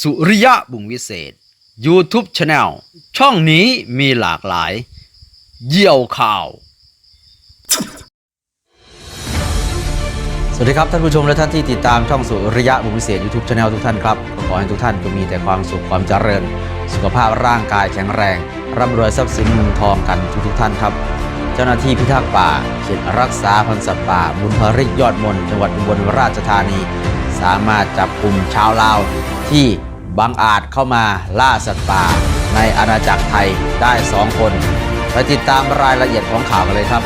สุริยะบุงวิเศษ YouTube Channel ช่องนี้มีหลากหลาย เยี่ยวข่าว สวัสดีครับท่านผู้ชมและท่านที่ติดตามช่องสุริยะบุงวิเศษ YouTube Channel ทุกท่านครับ ขอให้ทุกท่านจงมีแต่ความสุขความเจริญ สุขภาพร่างกายแข็งแรง ร่ำรวยทรัพย์สินเงินทองกันทุกๆท่านครับเจ้าหน้าที่พิทักษ์ป่าเขตรักษาพันธุ์สัตว์ป่า บุญพริกยอดมนจังหวัดอุบลราชธานี สามารถจับกลุ่มชาวลาว ที่บังอาจเข้ามาล่าสัตว์ป่า ในอาณาจักรไทยได้สองคนไปติดตามรายละเอียดของข่าวกันเลยครับ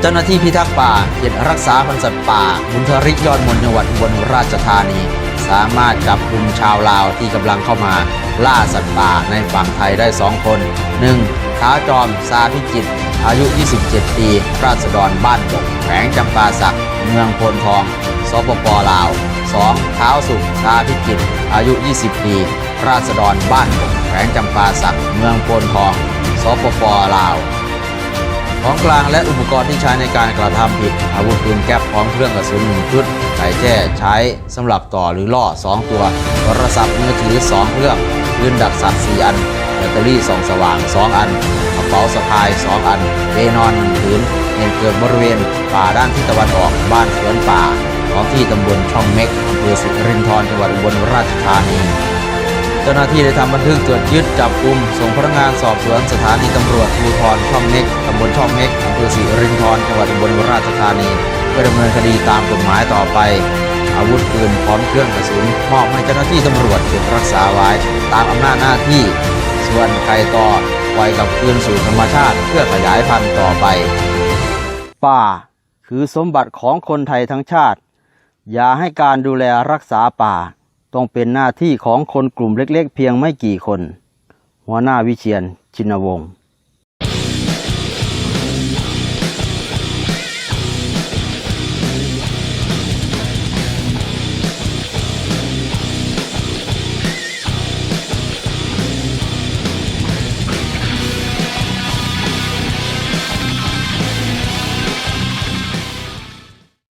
เจ้าหน้าที่พิทักษ์ป่าเขตรักษาพันธุ์สัตว์ป่าบุญทริกยอดมนจังหวัดอุบลราชธานี สามารถจับกลุ่มชาวลาวที่กำลังเข้ามา ล่าสัตว์ป่าในฝั่งไทยได้ 2 คน 1. ท้าจอมซาพิจิตรอายุ 27 ปี ราษฎรบ้านบกแขวงจำปาสัก เมืองโพนทองสปปลาว 2. ท้าสุขซาพิจิตอายุ 20 ปี ราษฎรบ้านบกแขวงจำปาสักเมืองโพนทองสปปลาว ของกลางและอุปกรณ์ที่ใช้ในการกระทำผิด อาวุธปืนแก๊ปพร้อมเครื่องกระสุนหนึ่งชุดไก่แจ้ใช้สำหรับต่อหรือล่อ 2 ตัวโทรศัพท์มือถือ 2 เครื่องปืนดักสัตว์ 4 อันแบตเตอรี่ส่องสว่าง 2 อัน เป๋าสะพาย 2 อันเปนอนหนึ่งผืนเหตุเกิดบริเวณป่าด้านทิศตะวันออกบ้านสวนป่าของที่ตำบลช่องเม็กอำเภอสิรินธรจังหวัดอุบลราชธานีเจ้าหน้าที่ได้ทำบันทึกตรวจยึดจับกลุ่มส่งพนักงานสอบสวนสถานีตำรวจภูธรช่องเม็กตำบลช่องเม็กอำเภอศรีรินธรจังหวัดอุบลราชธานีเพื่อดำเนินคดีตามกฎหมายต่อไป อาวุธปืนพร้อมเครื่องกระสุนมอบให้เจ้าหน้าที่ตำรวจเก็บรักษาไว้ตามอำนาจหน้าที่ ส่วนไก่ต่อ ล่อยกลับคืนสู่ธรรมชาติ เพื่อขยายพันธุ์ต่อไป ป่า คือสมบัติของคนไทยทั้งชาติ อย่าให้การดูแลรักษาป่า ต้องเป็นหน้าที่ของคนกลุ่มเล็กๆ เพียงไม่กี่คน หัวหน้าวิเชียนชินวงศ์